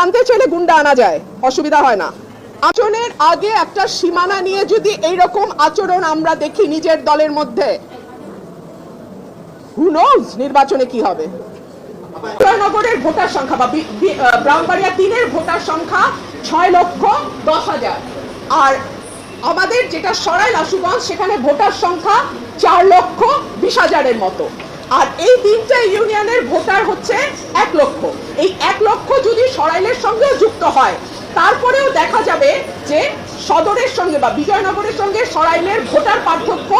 আনতে চাইলে গুন্ডা আনা যায়, অসুবিধা হয় না। আচরণের আগে একটা সীমানা নিয়ে যদি এইরকম আচরণ আমরা দেখি নিজের দলের মধ্যে নির্বাচনে কি হবে? জয়নগরের ভোটার সংখ্যা বি- ব্রাহ্মণবাড়িয়া তিনের ভোটার সংখ্যা ছয় লক্ষ দশ হাজার। আর আমাদের যেটা সরাইল আশুগঞ্জ, সেখানে ভোটার সংখ্যা চার লক্ষ বিশ হাজারের মতো। আর এই তিনটা ইউনিয়নের ভোটার হচ্ছে এক লক্ষ। এই এক লক্ষ যদি সরাইলের সঙ্গেও যুক্ত হয়, তারপরেও দেখা যাবে যে সদরের সঙ্গে বা বিজয়নগরের সঙ্গে সরাইলের ভোটার পার্থক্য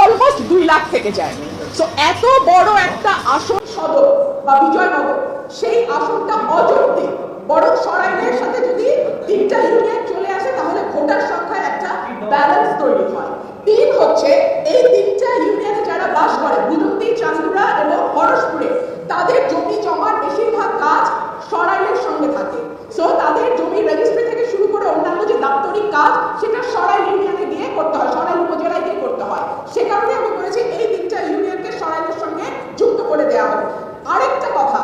অলমোস্ট দুই লাখ থেকে যায়। সো এত বড় একটা আসন সদর বা বিজয়নগর, সেই আসনটা অযৌক্তিক। বরং সরাইলের সাথে যদি তিনটা ইউনিয়ন চলে আসে, তাহলে ভোটার সংখ্যার একটা ব্যালেন্স তৈরি হয়। তিন হচ্ছে এই তিনটা ইউনিয়নে যারা বাস করে বুদন্তি চান্দুরা এবং হরসপুরে তাদের জমি জমার বেশিরভাগ কাজ সরাইলের সঙ্গে থাকে সো তাদের জমি রেজিস্ট্রি থেকে শুরু করে অন্যান্য যে দাপ্তরিক কাজ সেটা সরাইল ইউনিয়নে গিয়ে করতে হয় সরাইল উপজেলায় গিয়ে করতে হয়। সে কারণে আমি বলেছি, এই তিনটা ইউনিয়নকে সরাইলের সঙ্গে যুক্ত করে দেওয়া হবে আরেকটা কথা,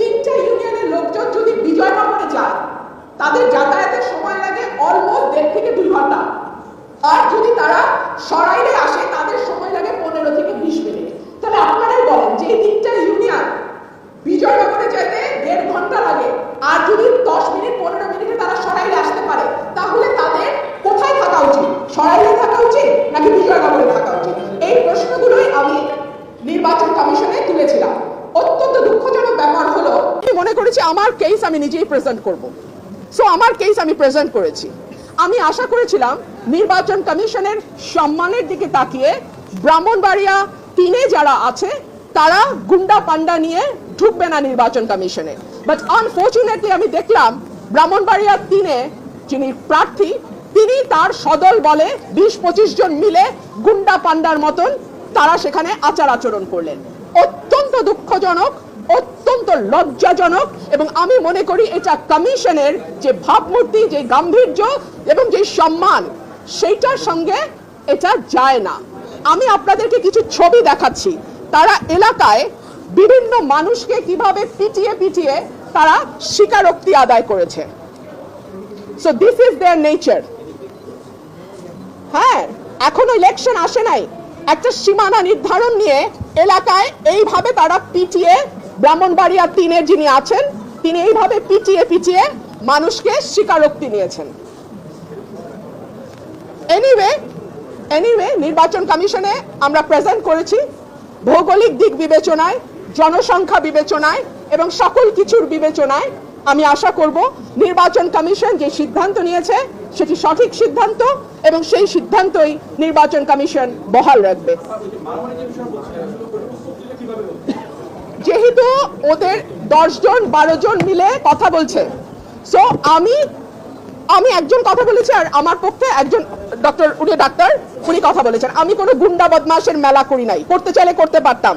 তিনটা ইউনিয়নের লোকজন যদি বিজয়নগরে যায়, তাদের যাতায়াতের সময় লাগে অলমোস্ট দেড় থেকে দুই ঘণ্টা। আর যদি তারা সরাইলে আসে, তাদের সময় লাগে পনেরো থেকে বিশ মিনিট তাহলে আপনারাই বলেন যে এই তিনটা ইউনিয়ন বিজয়নগরে যেতে দেড় ঘণ্টা লাগে আর যদি দশ মিনিট পনেরো মিনিটে তারা সরাইলে আসতে পারে তাহলে তাদের কোথায় থাকা উচিত সরাইলে থাকা উচিত নাকি বিজয়নগরে থাকা উচিত এই প্রশ্নগুলোই আমি নির্বাচন কমিশনে তুলেছিলাম। অত্যন্ত দুঃখজনক ব্যাপার হলো, আমি মনে করেছি আমার কেস আমি নিজেই প্রেজেন্ট করব। সো আমার কেস আমি প্রেজেন্ট করেছি। আমি আশা করেছিলাম নির্বাচন কমিশনের সম্মানের দিকে তাকিয়ে ব্রাহ্মণবাড়িয়া তিনে যারা আছে, তারা গুন্ডা পান্ডা নিয়ে ঢুকবে না নির্বাচন কমিশনে। বাট আনফর্চুনেটলি আমি দেখলাম ব্রাহ্মণবাড়িয়া তিনে যিনি প্রার্থী, তিনি তার সদল বলে বিশ পঁচিশ জন মিলে গুন্ডা পান্ডার মতন তারা সেখানে আচার আচরণ করলেন। অত্যন্ত দুঃখজনক, অত্যন্ত লজ্জাজনক এবং আমি মনে করি এটা কমিশনের যে ভাবমূর্তি, যে গাম্ভীর্য এবং যে সম্মান, সেইটার সঙ্গে এটা যায় না। আমি আপনাদেরকে কিছু ছবি দেখাচ্ছি। তারা এলাকায় বিভিন্ন মানুষকে কীভাবে পিটিয়ে পিটিয়ে তারা স্বীকারোক্তি আদায় করেছে। So this is their nature হ্যাঁ এখনও ইলেকশন আসে নাই। একটা সীমানা নির্ধারণ নিয়ে এলাকায় এইভাবে তারা পিটিয়ে, ব্রাহ্মণবাড়িয়া তিনের যিনি আছেন, তিনি এইভাবে পিটিয়ে পিটিয়ে মানুষকে স্বীকারোক্তি নিয়েছেন। এনিওয়ে এনিওয়ে নির্বাচন কমিশনে আমরা প্রেজেন্ট করেছি ভৌগোলিক দিক বিবেচনায়, জনসংখ্যা বিবেচনায় এবং সকল কিছুর বিবেচনায় আমি আশা করব নির্বাচন কমিশন যে সিদ্ধান্ত নিয়েছে সেটি সঠিক সিদ্ধান্ত এবং সেই সিদ্ধান্তই নির্বাচন কমিশন বহাল রাখবে। যেহেতু ওদের দশজন বারো জন মিলে কথা বলছে সো আমি আমি একজন কথা বলেছি আর আমার পক্ষে একজন ডক্টর, উনি ডাক্তার, উনি কথা বলেছেন। আমি কোনো গুন্ডা বদমাশের মেলা করি নাই। করতে চাইলে করতে পারতাম।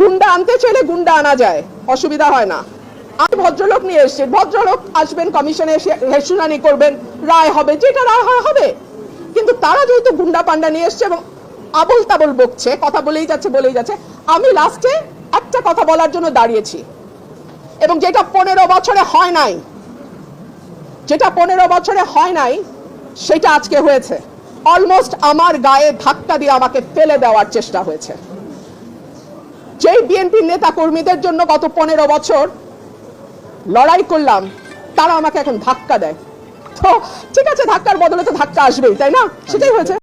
গুন্ডা আনতে চাইলে গুন্ডা আনা যায়, অসুবিধা হয় না। আমি ভদ্রলোক নিয়ে এসেছি ভদ্রলোক আসবেন, কমিশনে এসে শুনানি করবেন, রায় হবে, যেটা রায় হয়, হবে। কিন্তু তারা যেহেতু গুন্ডা পান্ডা নিয়ে এসছে এবং আবল তাবল বকছে, কথা বলেই যাচ্ছে বলেই যাচ্ছে, আমি লাস্টে একটা কথা বলার জন্য দাঁড়িয়েছি। এবং যেটা পনেরো বছরে হয় নাই, যেটা পনেরো বছরে হয় নাই, সেটা আজকে হয়েছে। অলমোস্ট আমার গায়ে ধাক্কা দিয়ে আমাকে ফেলে দেওয়ার চেষ্টা হয়েছে। যেই বিএনপির নেতা কর্মীদের জন্য গত পনেরো বছর লড়াই করলাম তারা আমাকে এখন ধাক্কা দেয়। তো ঠিক আছে, ধাক্কার বদলে তো ধাক্কা আসবেই, তাই না? সেটাই হয়েছে।